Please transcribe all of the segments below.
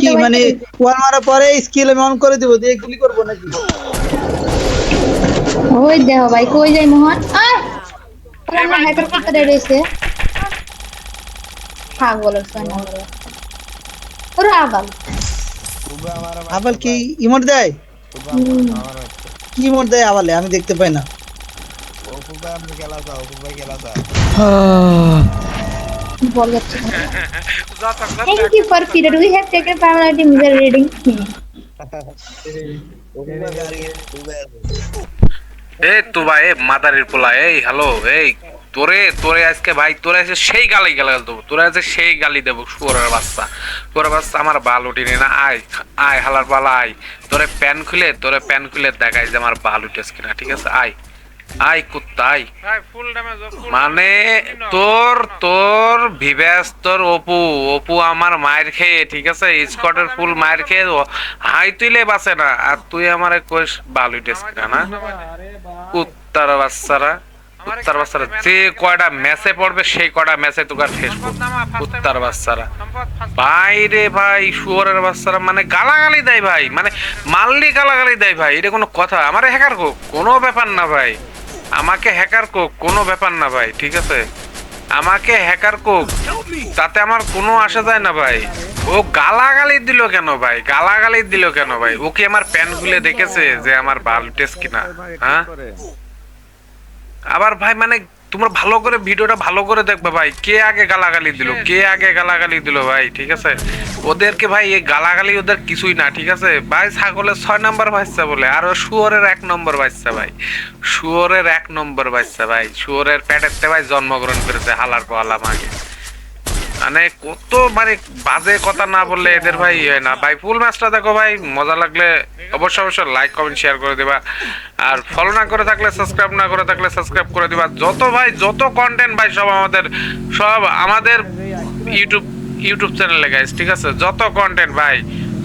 কি মানে ওয়াল মারার পরে স্কিল আমি অন করে দিব দিয়ে গুলি করব নাকি? ওই দেখো ভাই কই যাই মোহন? আহ! আমার হ্যাকার করতে রয়েছে। পাগল হচ্ছে না ওরে আবাল। আবার কি ইমোট দেয়? কি ইমোট দেয় আবালে? আমি দেখতে পাই না। বল Thank you for period. We have taken reading. এ তো ভাই পোলা, এই হ্যালো এই, তোরে তোরে আজকে ভাই, তোরে আজকে সেই গালি গালি দেবো, তোরে আজকে সেই গালি দেবো, শুয়োরের বাচ্চা শুয়োরের বাচ্চা আমার বাল উঠিনি না, আয় আয় হালার পালা, আয়, তোরে প্যান খুলে, তোরে প্যান খুলে দেখাই যে আমার বাল উঠেছে কিনা, ঠিক আছে, আয় আয় কুত্তাই মানে তোর তোর ভিভ্যাস তোর অপু অপু আমার মায়ের খেয়ে ঠিক আছে? স্কটের ফুল মায়ের খেয়ে হাই তুইলে বাঁচে না। আর তুই আমার কোষ বালু টেস্ট না? কুত্তার বাচ্চারা। উত্তর বাচ্চারা, যে কয়টা ম্যাচে পড়বে, সেই কয়টা ম্যাচে তোকে শেষ উত্তর বাচ্চারা। ফার্স্ট ভাই, শুয়োরের বাচ্চারা মানে গালাগালি দেয় ভাই মানে মাল্লি গালাগালি দেয় ভাই, এটা কোনো কথা। আমার হ্যাকার কো, কোনো ব্যাপার না ভাই। আমাকে হ্যাকার কোক কোনো ব্যাপার না ভাই, ঠিক আছে? আমাকে হ্যাকার কোক তাতে আমার কোনো আসা যায় না ভাই। ও গালাগালি দিল কেন ভাই? গালাগালি দিল কেন ভাই? ও কি আমার প্যান খুলে দেখেছে যে আমার বাল্ব টেস্ট কিনা? হ্যাঁ? আবার ভাই মানে তোমরা ভালো করে ভিডিওটা ভালো করে দেখবে ভাই কে আগে গালাগালি দিল কে আগে গালাগালি দিল ভাই ঠিক আছে? ওদেরকে ভাই এই গালাগালি ওদের কিছুই না ঠিক আছে? ভাই ছাগলের ছয় নম্বর বাচ্চা বলে আর শুয়োরের এক নম্বর বাচ্চা ভাই। শুয়োরের এক নম্বর বাচ্চা ভাই শুয়োরের প্যাটেরতে ভাই জন্মগ্রহণ করেছে হালার পালা মাগে। মানে কত মানে বাজে কথা না বললে এদের ভাই ইয়ে হয় না। ভাই ফুল ম্যাচটা দেখো ভাই, মজা লাগলে অবশ্যই অবশ্যই লাইক কমেন্ট শেয়ার করে দিবা। আর ফলো না করে থাকলে সাবস্ক্রাইব না করে থাকলে সাবস্ক্রাইব করে দিবা। যত ভাই, যত কন্টেন্ট ভাই, সব আমাদের সব আমাদের ইউটিউব ইউটিউব চ্যানেলে গাইস ঠিক আছে? যত কন্টেন্ট ভাই,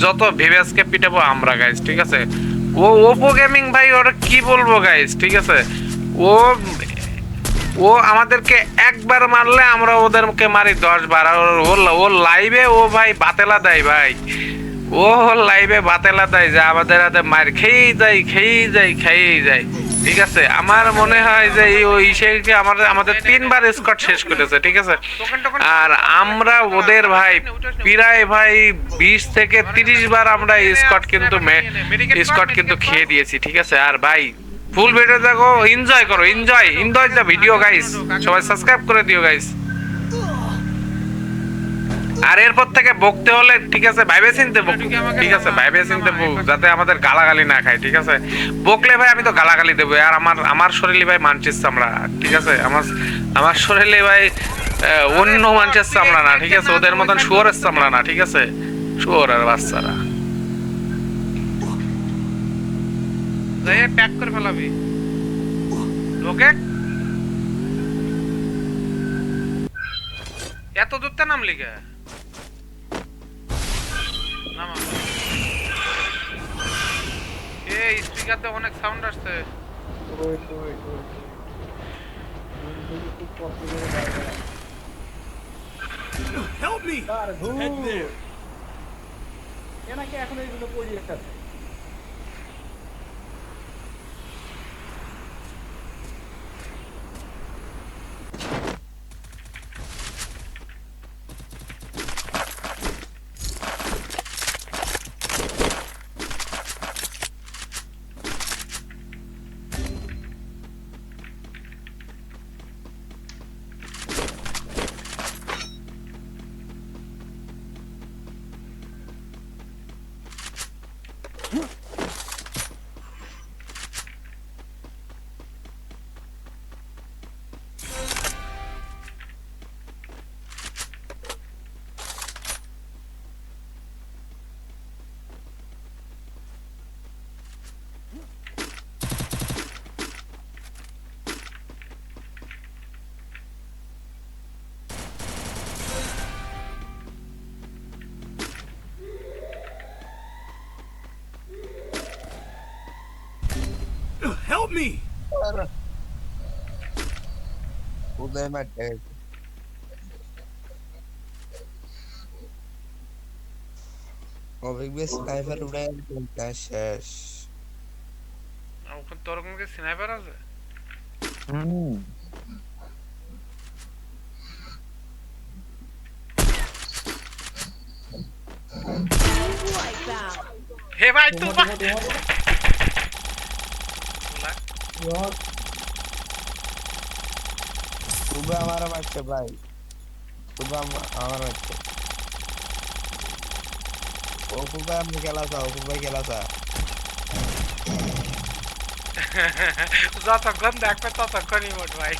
যত ভিভেসকে পিটাবো আমরা গাইস ঠিক আছে? ও ওপো গেমিং ভাই, ওরা কি বলব গাইস ঠিক আছে? ও ও আমাদেরকে একবার মারলে আমরা ওদেরকে মারি, দশ বার ও লাইভে ও ভাই বাতেলা দেয় ভাই। ও লাইভে বাতেলা দেয়, যে আমাদের হাতে মার, খেয়েই যায় খেয়েই যায় খেয়েই যায়। ঠিক আছে? আমার মনে হয় যে ওই ইসেকে আমাদের আমাদের তিনবার স্কট শেষ করেছে, ঠিক আছে? আর আমরা ওদের ভাই প্রায় ভাই বিশ থেকে তিরিশ বার আমরা স্কট কিন্তু স্কট কিন্তু খেয়ে দিয়েছি, ঠিক আছে? আর ভাই ফুল ভিডিও দেখো এনজয় করো enjoy enjoy the video guys সবাই সাবস্ক্রাইব করে দিও গাইস আর এরপর থেকে বকতে হলে, ঠিক আছে ভাইবে চিনতে ঠিক আছে ভাইবে চিনতে যাতে আমাদের গালাগালি না খায়, ঠিক আছে? বকলে ভাই আমি তো গালাগালি দেবো, আর আমার আমার শরীরে ভাই মানছিস চামড়া, ঠিক আছে? আমার আমার শরীরে ভাই অন্য মানুষের চামড়া না, ঠিক আছে? ওদের মতন শুয়োরের চামড়া না, ঠিক আছে? শুয়োরের বাচ্চারা। যাই প্যাক করে ফেলাবি। ওকে এত দূরতে নামা এই স্পিকারতে অনেক সাউন্ড আসছে। এনাকে এখন এইগুলো me! Para. Problema é técnico. Convém ver se never red o cantor com que se never as. Hum. Revive tu, vai! আমার ভাই আমার ও আমি খেলা চাও খেলা যতক্ষণ দেখবে ততক্ষণ ইমোট ভাই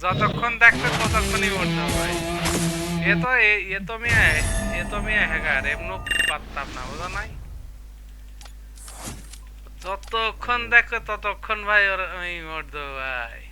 যতক্ষণ দেখবে ততক্ষণ ইমোট না ভাই এ तो এ- ये तो मैं তো মিয়া হ্যাকার এমন পারতাম না বুঝো নাই যতক্ষণ দেখো ততক্ষণ ভাই ওর ওই মর্দ ভাই